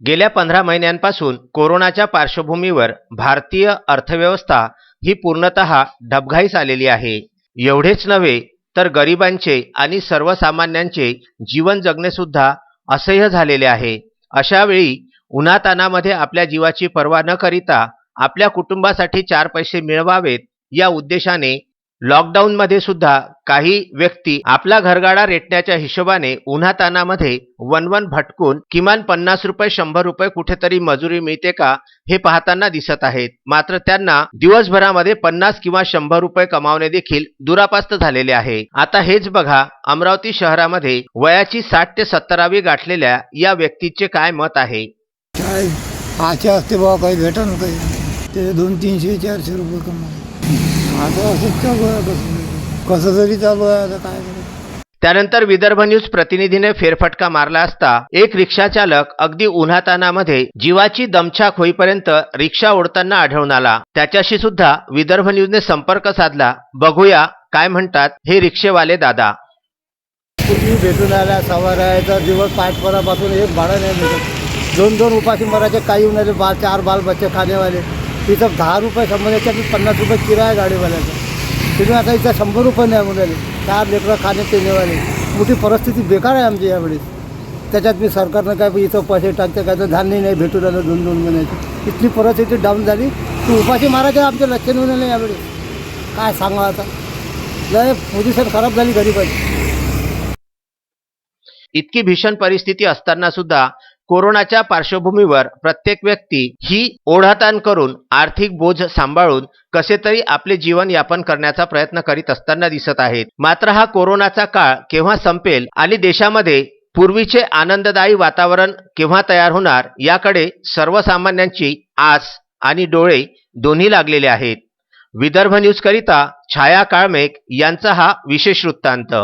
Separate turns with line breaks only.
गेल्या पंधरा महिन्यांपासून कोरोनाच्या पार्श्वभूमीवर भारतीय अर्थव्यवस्था ही पूर्णतः डबघाईस आलेली आहे. एवढेच नव्हे तर गरिबांचे आणि सर्वसामान्यांचे जीवन जगणेसुद्धा असह्य झालेले आहे. अशा वेळी उन्हातानामध्ये आपल्या जीवाची पर्वा न करिता आपल्या कुटुंबासाठी चार पैसे मिळवावेत या उद्देशाने लॉकडाऊनमध्ये सुद्धा काही व्यक्ती आपला घरगाडा रेटण्याच्या हिशोबाने उन्हातानामध्ये वनवन भटकून किमान पन्नास रुपये शंभर रुपये कुठेतरी मजुरी मिळते का हे पाहताना दिसत आहेत. मात्र त्यांना दिवसभरामध्ये पन्नास किंवा शंभर रुपये कमावणे देखील दुरापास्त झालेले आहे. आता हेच बघा अमरावती शहरामध्ये वयाची साठ ते सत्तरावी गाठलेल्या या व्यक्तीचे काय मत आहे?
आशा असते काही भेटा काही ते दोन तीनशे चारशे रुपये कमा आता असंच चालू आहे कसं कसं तरी चालू आहे आता काय करायचं
त्यानंतर विदर्भ न्यूज प्रतिनिधीने फेरफटका मारला असता एक रिक्षा चालक अगदी उन्हातानामध्ये जीवाची दमछाक होईपर्यंत रिक्षा ओढताना आढळून आला. त्याच्याशी सुद्धा विदर्भ न्यूजने संपर्क साधला. बघूया काय म्हणतात हे रिक्षेवाले दादा.
पूर्वी भेटून आल्या सवारायचा दिवस पाठपरापासून एक भाडं नाही भेटत. दोन दोन उपाशी मराचे काही येऊन आले बा चार बाल बच्चे खाणेवाले तिथं दहा रुपये शंभर याच्यात पन्नास रुपये किराया गाडीवाल्याचा तिथून आता इथं शंभर रुपये नाही मिळाले चार लेकरं खाणे पिणेवाले मोठी परिस्थिती बेकार आहे आमची यावेळेस. त्याच्यात मी सरकारनं काय इथं पैसे टाकते काय तर धान्य नाही भेटून राहिलं दोन दोन महिन्याची. इथली परिस्थिती डाऊन झाली. की उपाशी मारायचं आमच्या लक्षण होऊन नाही यावेळेस. काय सांगा आता? लय पोझिशन खराब झाली गरीबाची
इतकी भीषण परिस्थिती असताना सुद्धा कोरोनाच्या पार्श्वभूमीवर प्रत्येक व्यक्ती ही ओढाताण करून आर्थिक बोझ सांभाळून कसे तरी आपले जीवन यापन करण्याचा प्रयत्न करीत असताना दिसत आहेत. मात्र हा कोरोनाचा काळ केव्हा संपेल आणि देशामध्ये पूर्वीचे आनंददायी वातावरण केव्हा तयार होणार याकडे सर्वसामान्यांची आस आणि डोळे दोन्ही लागलेले आहेत. विदर्भ न्यूज करिता छाया काळमेघ यांचा हा विशेष वृत्तांत.